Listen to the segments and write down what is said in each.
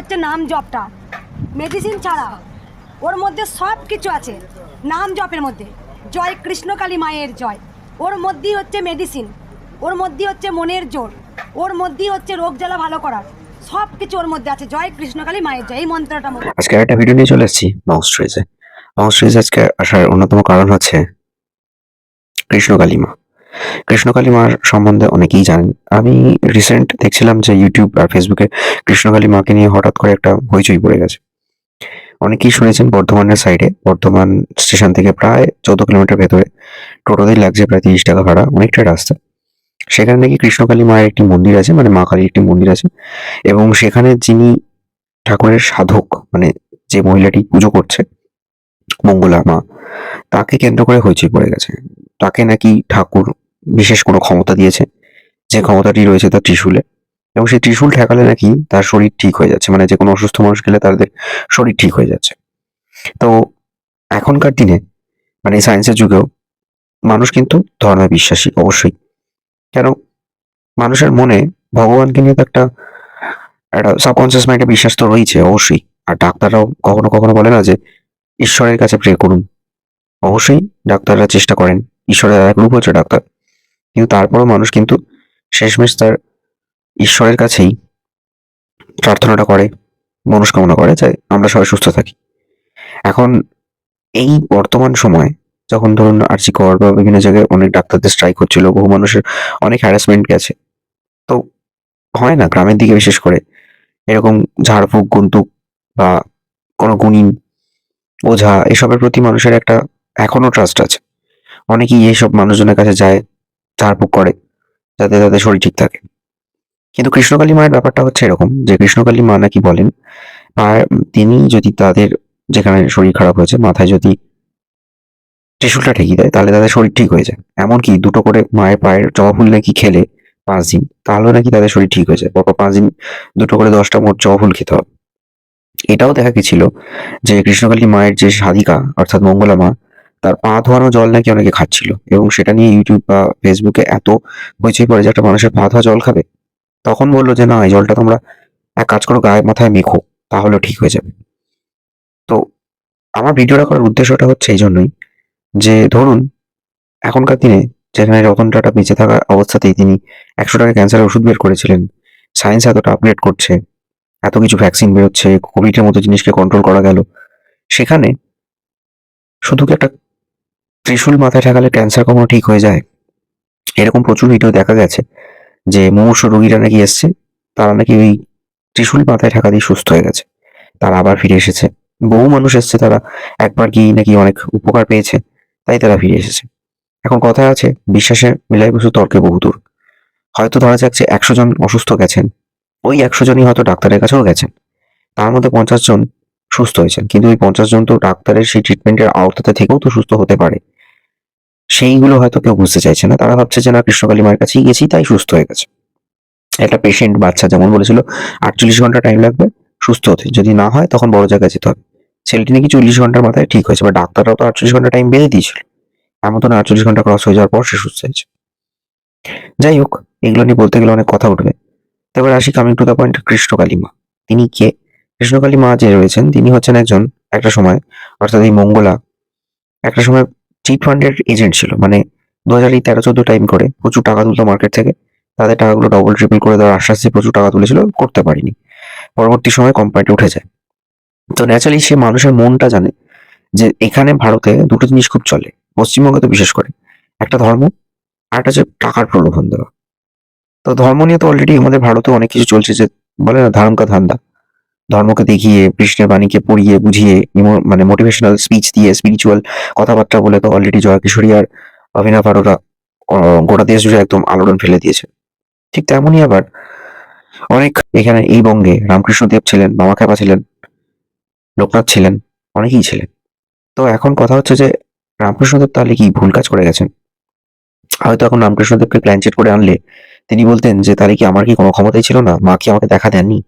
হচ্ছে নাম জপটা। মেডিসিন ছাড়া ওর মধ্যে সব কিছু আছে, নাম জপের মধ্যে। জয় কৃষ্ণকালী মায়ের জয়। ওর মধ্যেই হচ্ছে মেডিসিন ওর মধ্যেই হচ্ছে মনের জোর, ওর মধ্যেই হচ্ছে রোগ জ্বালা ভালো করার। সব কিছু ওর মধ্যে আছে, জয় কৃষ্ণকালী মায়ের জয়, এই মন্ত্রটা আজকে একটা ভিডিও নিয়ে চলে এসেছি মাউস ট্রেজে মাউস ট্রেজ আজকে আসার অন্যতম কারণ হচ্ছে কৃষ্ণকালী মা। কৃষ্ণকালী মার সম্বন্ধে অনেকেই জানেন। আমি রিসেন্ট দেখছিলাম যে ইউটিউব আর ফেসবুকে কৃষ্ণকালী মাকে নিয়ে হঠাৎ করে একটা হইচই পড়ে গেছে। অনেকেই শুনেছেন বর্ধমানের সাইডে বর্ধমান স্টেশন থেকে প্রায় চোদ্দ কিলোমিটার ভেতরে টোটোতেই লাগছে প্রায় তিরিশ টাকা ভাড়া, অনেকটা রাস্তা। সেখানে নাকি কৃষ্ণকালী মায়ের একটি মন্দির আছে মানে মা কালীর একটি মন্দির আছে এবং সেখানে যিনি ঠাকুরের সাধক মানে যে মহিলাটি পুজো করছে, মঙ্গলা মা, তাকে কেন্দ্র করে হইচই পড়ে গেছে। তাকে নাকি ঠাকুর বিশেষ কোনো ক্ষমতা দিয়েছে। যে ক্ষমতাটি রয়েছে তার ত্রিশূলে। এবং সেই ত্রিশূল ঠেকালে নাকি তার শরীর ঠিক হয়ে যাচ্ছে। মানে যে কোনো অসুস্থ মানুষ গেলে তাদের শরীর ঠিক হয়ে যাচ্ছে। তো এখনকার দিনে মানে সায়েন্সের যুগেও, মানুষ কিন্তু ধর্মে বিশ্বাসী, অবশ্যই। কেন? মানুষের মনে ভগবানকে নিয়ে তো একটা একটা সাবকনসিয়াস মাইন্ডে বিশ্বাস তো রয়েছে, অবশ্যই। আর ডাক্তাররাও কখনো কখনো বলে না যে, ঈশ্বরের কাছে প্রে করুন। অবশ্যই ডাক্তাররা চেষ্টা করেন। ঈশ্বরের এক রূপ হচ্ছে ডাক্তার। কিন্তু তারপরও মানুষ কিন্তু শেষমেশ তার ঈশ্বরের কাছেই প্রার্থনাটা করে, মনস্কামনা করে যে আমরা সবাই সুস্থ থাকি। এখন এই বর্তমান সময় যখন ধরুন আরজি কর বা বিভিন্ন জায়গায় অনেক ডাক্তারদের স্ট্রাইক হচ্ছিল, বহু মানুষের অনেক হ্যারাসমেন্ট গেছে, তো হয় না গ্রামের দিকে বিশেষ করে এরকম ঝাড়ফুঁক, গুন্তুক বা কোনো গুণিন ওঝা এসবের প্রতি মানুষের একটা এখনও ট্রাস্ট আছে। অনেকেই এইসব মানুষজনের কাছে যায় ঝাড়ফুঁক করে, যাতে তাদের শরীর ঠিক থাকে। কিন্তু কৃষ্ণকালী মায়ের ব্যাপারটা হচ্ছে এরকম যে, কৃষ্ণকালী মা নাকি বলেন আর তিনি যদি তাদের যেখানে শরীর খারাপ হয়েছে, মাথায় যদি ত্রিশুলটা ঠেকিয়ে দেয়, তাহলে তাদের শরীর ঠিক হয়ে যায়। এমনকি দুটো করে মায়ের পায়ের জবা ফুল নাকি খেলে পাঁচ দিন, তাহলেও নাকি তাদের শরীর ঠিক হয়ে যায়। পরপর পাঁচ দিন দুটো করে দশটা মোট জবা ফুল খেতে হবে। এটাও দেখা গেছিল যে, কৃষ্ণকালী মায়ের যে সাধিকা, অর্থাৎ মঙ্গলা মা তার পা ধোয়ানো জল নাকি অনেকে খাচ্ছিল এবং সেটা নিয়ে ইউটিউব বা ফেসবুকে এত হইচই পড়ে যে একটা মানুষের পা ধোয়া জল খাবে। তখন বলল যে, না, এই জলটা তোমরা এক কাজ করো, গায়ে মাথায় মেখো, তাহলেও ঠিক হয়ে যাবে। তো আমার ভিডিওটা করার উদ্দেশ্যটা হচ্ছে এই জন্যই যে, ধরুন এখনকার দিনে যেখানে রতন টাটা বেঁচে থাকা অবস্থাতেই তিনি একশো টাকা ক্যান্সারের ওষুধ বের করেছিলেন সায়েন্স এতটা আপগ্রেড করছে, এত কিছু ভ্যাকসিন বেরোচ্ছে কোভিডের মতো জিনিসকে কন্ট্রোল করা গেল, সেখানে শুধু কি একটা ত্রিশূল মাথায় ঠেকালে ক্যান্সার কখনো ঠিক হয়ে যায়। এরকম প্রচুর ভিডিও দেখা গেছে যে মুমূর্ষ রোগীরা নাকি এসছে, তারা নাকি ওই ত্রিশূল মাথায় ঠেকা দিয়ে সুস্থ হয়ে গেছে। তারা আবার ফিরে এসেছে। বহু মানুষ এসছে, তারা একবার গিয়ে নাকি অনেক উপকার পেয়েছে, তাই তারা ফিরে এসেছে। এখন কথা আছে বিশ্বাসে মিলাই বসু তর্কে বহুদূর হয়তো ধরা যাক যে একশো জন অসুস্থ গেছেন, ওই একশো জনই হয়তো ডাক্তারের কাছেও গেছেন। তার মধ্যে পঞ্চাশ জন সুস্থ হয়েছেন, কিন্তু ওই পঞ্চাশ জন তো ডাক্তারের সেই ট্রিটমেন্টের আওতাতে থেকেও তো সুস্থ হতে পারে। সেইগুলো হয়তো কেউ বুঝতে চাইছে না। তারা ভাবছে যে, না, কৃষ্ণকালী মায়ের কাছেই গেছি, তাই সুস্থ হয়ে গেছে। একটা পেশেন্ট বাচ্চা যেমন বলেছিল, আটচল্লিশ ঘণ্টা টাইম লাগবে, সুস্থ হতে। যদি না হয়, তখন বড় জায়গায় যেতে হবে। ছেলেটি নাকি চল্লিশ ঘণ্টার মাথায় ঠিক হয়েছে, বা ডাক্তাররাও তো আটচল্লিশ ঘণ্টা টাইম বেঁধে দিয়েছিল। এমন তো না আটচল্লিশ ঘণ্টা ক্রস হয়ে যাওয়ার পর সে সুস্থ হয়েছে। যাই হোক, এগুলো নিয়ে বলতে গেলে অনেক কথা উঠবে। তো এবার আসি coming to the point Krishnakali মা। তিনি কে? কৃষ্ণকালী মা যে রয়েছেন, তিনি হচ্ছেন একজন, একটা সময়, অর্থাৎ এই মঙ্গলা, একটা সময় চিট ফান্ডের এজেন্ট ছিল মানে দু হাজার এই তেরো চোদ্দ টাইম করে প্রচুর টাকা তুলতো মার্কেট থেকে। তাদের টাকাগুলো ডবল ট্রিপল করে দেওয়ার আশ্বাস দিয়ে প্রচুর টাকা তুলেছিল, করতে পারিনি। পরবর্তী সময় কোম্পানিটা উঠে যায়। তো ন্যাচারালি সে মানুষের মনটা জানে যে এখানে ভারতে দুটো জিনিস খুব চলে, পশ্চিমবঙ্গে তো বিশেষ করে। একটা ধর্ম, আর একটা হচ্ছে টাকার প্রলোভন দেওয়া। তো ধর্ম নিয়ে তো অলরেডি আমাদের ভারতে অনেক কিছু চলছে যে বলে না ধারণকা ধান্দা। ধর্মকে দেখিয়ে, কৃষ্ণের বাণীকে পড়িয়ে, বুঝিয়ে মানে মোটিভেশনাল স্পিচ দিয়ে স্পিরিচুয়াল কথাবার্তা বলে তো অলরেডি জয়া কিশোরী আর অভিনব আরোরা গোটা দেশ জুড়ে একদম আলোড়ন ফেলে দিয়েছে। ঠিক তেমনই আবার অনেক এখানে এই বঙ্গে রামকৃষ্ণদেব ছিলেন মামা খ্যাপা ছিলেন, লোকনাথ ছিলেন, অনেকেই ছিলেন। তো এখন কথা হচ্ছে যে রামকৃষ্ণদেব তাহলে কি ভুল কাজ করে গেছেন? হয়তো এখন রামকৃষ্ণদেবকে প্ল্যান চেট করে আনলে তিনি বলতেন যে তাহলে কি আমার কি কোনো ক্ষমতাই ছিল না? মা কি আমাকে দেখা দেননি?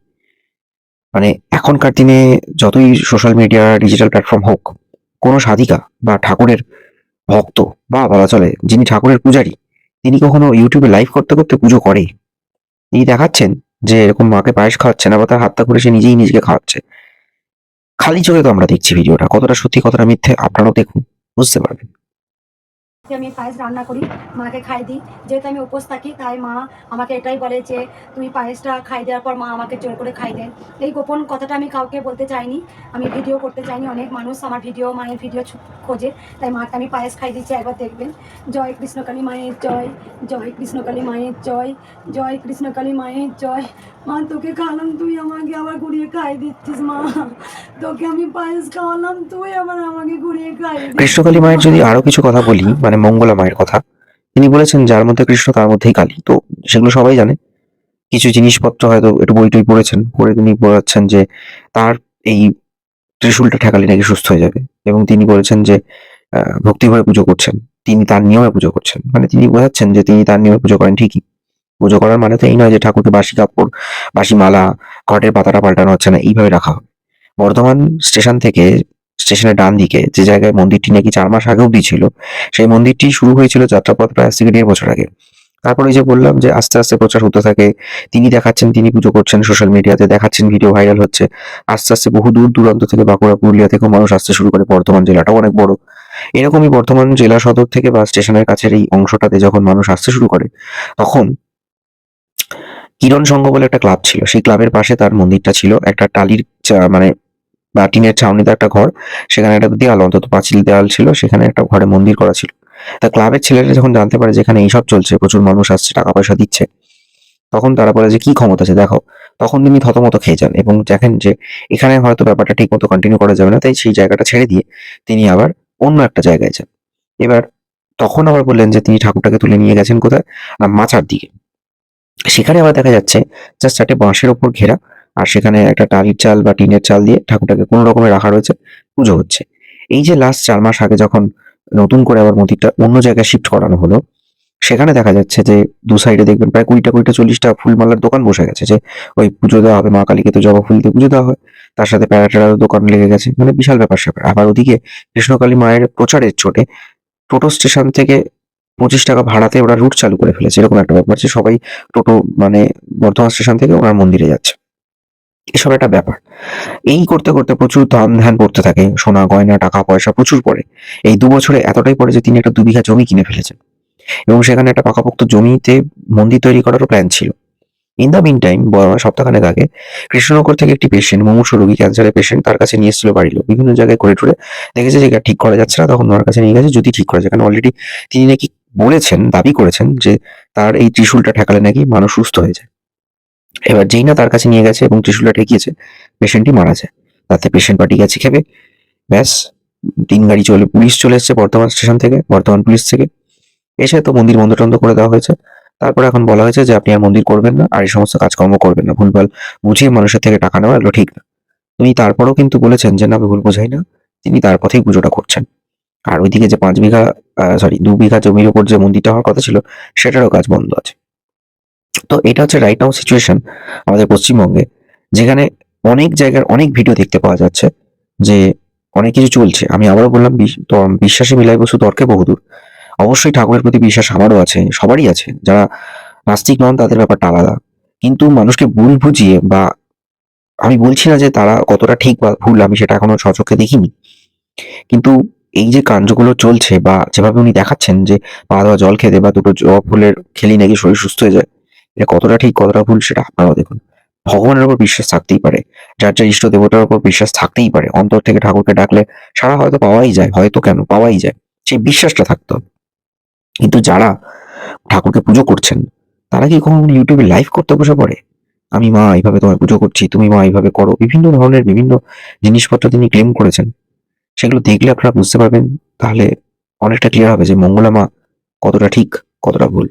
মানে এখনকার দিনে যতই সোশ্যাল মিডিয়া ডিজিটাল প্ল্যাটফর্ম হোক, কোনো সাধিকা বা ঠাকুরের ভক্ত বা বলা চলে, যিনি ঠাকুরের পূজারী, তিনি কখনো ইউটিউবে লাইভ করতে করতে পুজো করে। তিনি দেখাচ্ছেন যে এরকম মাকে পায়েস খাওয়াচ্ছে না বা তার হাতটা করে সে নিজেই নিজেকে খাওয়াচ্ছে। খালি চোখে তো আমরা দেখছি ভিডিওটা কতটা সত্যি, কতটা মিথ্যে, আপনারাও দেখুন, বুঝতে পারবেন। আমি পায়েস রান্না করি, মাকে খাই দিই। যেহেতু আমি উপোস থাকি, তাই মা আমাকে এটাই বলে যে, তুমি পায়েসটা খাই দেওয়ার পর মা আমাকে জোর করে খাই দেন। এই গোপন কথাটা আমি কাউকে বলতে চাইনি। আমি ভিডিও করতে চাইনি। অনেক মানুষ আমার ভিডিও, মায়ের ভিডিও খোঁজে। তাই মাকে আমি পায়েস খাই দিচ্ছি একবার দেখবেন। জয় কৃষ্ণকালী মায়ের জয় জয় কৃষ্ণকালী মায়ের জয় জয় কৃষ্ণকালী মায়ের জয় মা তোকে খাওয়ালাম তুই আমাকে আবার ঘুরিয়ে খাই দিচ্ছিস মা। তোকে আমি পায়েস খাওয়ালাম তুই আবার আমাকে ঘুরিয়ে খাই কৃষ্ণকালী মায়ের যদি আরও কিছু কথা বলি মানে মঙ্গলা মায়ের কথা তিনি বলেছেন যার মধ্যে কৃষ্ণ তার মধ্যেই কালী। তো সেগুলো সবাই জানে। কিছু জিনিসপত্র হয়তো একটু বই টই পড়েছেন পড়ে তিনি বলাচ্ছেন যে তার এই ত্রিশূলটা ঠেকালে নাকি সুস্থ হয়ে যাবে। এবং তিনি বলেছেন যে আহ, ভক্তিভরে পুজো করছেন। তিনি তার নিয়মে পুজো করছেন। মানে তিনি বোঝাচ্ছেন যে তিনি তার নিয়মে পুজো করেন ঠিকই। পুজো করার মানে তো এই নয় যে ঠাকুরকে বাসি কাপড়, বাসি মালা, ঘটের পাতাটা পাল্টানো হচ্ছে না, এইভাবে রাখা হবে বর্ধমান স্টেশন থেকে, স্টেশনের ডান দিকে যে জায়গায় মন্দিরটি নাকি চার মাস আগে অব্দি ছিল সেই মন্দিরটি শুরু হয়েছিল যাত্রাপথ প্রায় আজ থেকে দেড় বছর আগে। তারপরে যে বললাম যে আস্তে আস্তে প্রচার হতে থাকে, তিনি দেখাচ্ছেন, তিনি পুজো করছেন সোশ্যাল মিডিয়াতে দেখাচ্ছেন ভিডিও ভাইরাল হচ্ছে। আস্তে আস্তে বহু দূর দূরান্ত থেকে বাঁকুড়া, পুরুলিয়া থেকেও মানুষ আসতে শুরু করে, বর্ধমান জেলাটাও অনেক বড়। এরকমই বর্ধমান জেলা সদর থেকে বা স্টেশনের কাছের এই অংশটাতে যখন মানুষ আসতে শুরু করে, তখন কিরণ সংঘ বলে একটা ক্লাব ছিল। সেই ক্লাবের পাশে তার মন্দিরটা ছিল। একটা টালির মানে বা টিনের ছাউনিতে একটা ঘর। সেখানে একটা দেয়াল, অন্তত পাঁচিল দেয়াল ছিল। সেখানে একটা ঘরে মন্দির করা ছিল। তা ক্লাবের ছেলেরা যখন জানতে পারে যে এখানে এইসব চলছে, প্রচুর মানুষ আসছে টাকা পয়সা দিচ্ছে, তখন তারা বলে যে, কি ক্ষমতা আছে? দেখো, তখন তিনি থতমত খেয়ে যান এবং দেখেন যে, এখানে হয়তো ব্যাপারটা ঠিক মতো কন্টিনিউ করা যাবে না। তাই সেই জায়গাটা ছেড়ে দিয়ে তিনি আবার অন্য একটা জায়গায় যান। এবার তখন আবার বললেন যে, তিনি ঠাকুরটাকে তুলে নিয়ে গেছেন কোথায়? না মাচার দিকে। সেখানে আবার দেখা যাচ্ছে জাস্ট একটা বাঁশের ওপর ঘেরা, আর সেখানে একটা টালির চাল বা টিনের চাল দিয়ে ঠাকুরটাকে কোনো রকমে রাখা রয়েছে, পুজো হচ্ছে। এই যে লাস্ট চার মাস আগে যখন নতুন করে আবার মন্দিরটা অন্য জায়গায় শিফট করানো হলো, সেখানে দেখা যাচ্ছে যে দু সাইডে দেখবেন প্রায় কুড়িটা কুড়িটা চল্লিশটা ফুলমালার দোকান বসে গেছে, যে ওই পুজো দেওয়া হবে, মা কালীকে তো জবা ফুল দিয়ে পুজো দেওয়া হয়, তার সাথে প্যারাটেরারও দোকান লেগে গেছে মানে বিশাল ব্যাপার স্যাপার। আবার ওদিকে কৃষ্ণকালী মায়ের প্রচারের চোটে টোটো স্টেশন থেকে পঁচিশ টাকা ভাড়াতে ওরা রুট চালু করে ফেলেছে। এরকম একটা ব্যাপার যে সবাই টোটো মানে বর্ধমান স্টেশন থেকে ওনার মন্দিরে যাচ্ছে। এসব একটা ব্যাপার। এই করতে করতে প্রচুর ধান ধ্যান পড়তে থাকে। সোনা, গয়না, টাকা, পয়সা প্রচুর পড়ে। এই দু বছরে এতটাই পড়ে যে তিনি একটা দু বিঘা জমি কিনে ফেলেছেন। এবং সেখানে একটা পাকাপোক্ত জমিতে মন্দির তৈরি করারও প্ল্যান ছিল। ইন দ্য মিন টাইম সপ্তাহখানেক আগে, কৃষ্ণনগর থেকে একটি পেশেন্ট মুমূর্ষ রোগী ক্যান্সারের পেশেন্ট তার কাছে নিয়ে এসেছিল বাড়ির লোক। বিভিন্ন জায়গায় ঘুরে টুরে দেখেছে যে ঠিক করা যাচ্ছে না, তখন ওনার কাছে নিয়ে গেছে, যদি ঠিক করা যায়। কারণ অলরেডি তিনি নাকি বলেছেন, দাবি করেছেন যে তার এই ত্রিশূলটা ঠেকালে নাকি মানুষ সুস্থ হয়ে যায়। এবার যেই না তার কাছে নিয়ে গেছে এবং ত্রিশূলটা ঠেকিয়েছে পেশেন্টটি মারা যায়। তাতে পেশেন্ট পার্টি গেছে খেপে। ব্যাস, তিন গাড়ি চলে, পুলিশ চলে এসেছে বর্ধমান স্টেশন থেকে, বর্ধমান পুলিশ থেকে। এসে তো মন্দির বন্ধ টন্ধ করে দেওয়া হয়েছে। তারপরে এখন বলা হয়েছে যে আপনি আর মন্দির করবেন না, আর এই সমস্ত কাজকর্ম করবেন না। ভুলভাল বুঝিয়ে মানুষের থেকে টাকা নেওয়া এগুলো ঠিক না। তিনি তারপরেও কিন্তু বলেছেন যে, না, আমি ভুল বোঝাই না। তিনি তার পথেই পুজোটা করছেন। আর ওইদিকে যে পাঁচ বিঘা সরি দু বিঘা জমির উপর যে মন্দিরটা হওয়ার কথা ছিল, সেটারও কাজ বন্ধ আছে। তো এটা হচ্ছে রাইট নাও সিচুয়েশন আমাদের পশ্চিমবঙ্গে, যেখানে অনেক জায়গার অনেক ভিডিও দেখতে পাওয়া যাচ্ছে যে অনেক কিছু চলছে। আমি আবারও বললাম বিশ্বাসে মিলাই বস্তু তর্কে বহুদূর। অবশ্যই ঠাকুরের প্রতি বিশ্বাস আমারও আছে, সবারই আছে। যারা নাস্তিক নন, তাদের ব্যাপারটা আলাদা। কিন্তু মানুষকে ভুল বুঝিয়ে বা আমি বলছি না যে তারা কতটা ঠিক বা ভুল, আমি সেটা এখনও সচক্ষে দেখিনি। কিন্তু এই যে কাণ্ডগুলো চলছে বা যেভাবে উনি দেখাচ্ছেন যে পা ধোয়া জল খেতে বা দুটো জবা ফুলের খেলি নাকি শরীর সুস্থ হয়ে যায়, এটা কতটা ঠিক, কতটা ভুল, সেটা আপনারাও দেখুন। ভগবানের উপর বিশ্বাস থাকতেই পারে, যার যার ইষ্ট দেবতার উপর বিশ্বাস থাকতেই পারে। অন্তর থেকে ঠাকুরকে ডাকলে সারা হয়তো পাওয়াই যায়, হয়তো কেন, পাওয়াই যায়। সেই বিশ্বাসটা থাকতো কিন্তু যারা ঠাকুরকে পুজো করছেন, তারা কি কখনো ইউটিউবে লাইভ করতে বসে পড়ে? আমি মা, এইভাবে তোমায় পুজো করছি, তুমি মা, এইভাবে করো। বিভিন্ন ধরনের বিভিন্ন জিনিসপত্র তিনি ক্লেম করেছেন। সেগুলো দেখলে আপনারা বুঝতে পারবেন, তাহলে অনেকটা ক্লিয়ার হবে যে মঙ্গলা মা কতটা ঠিক, কতটা ভুল।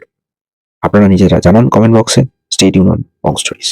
আপনারা নিজেরা জানান কমেন্ট বক্সে স্টেট ইউনিয়ন বং স্টোরিজ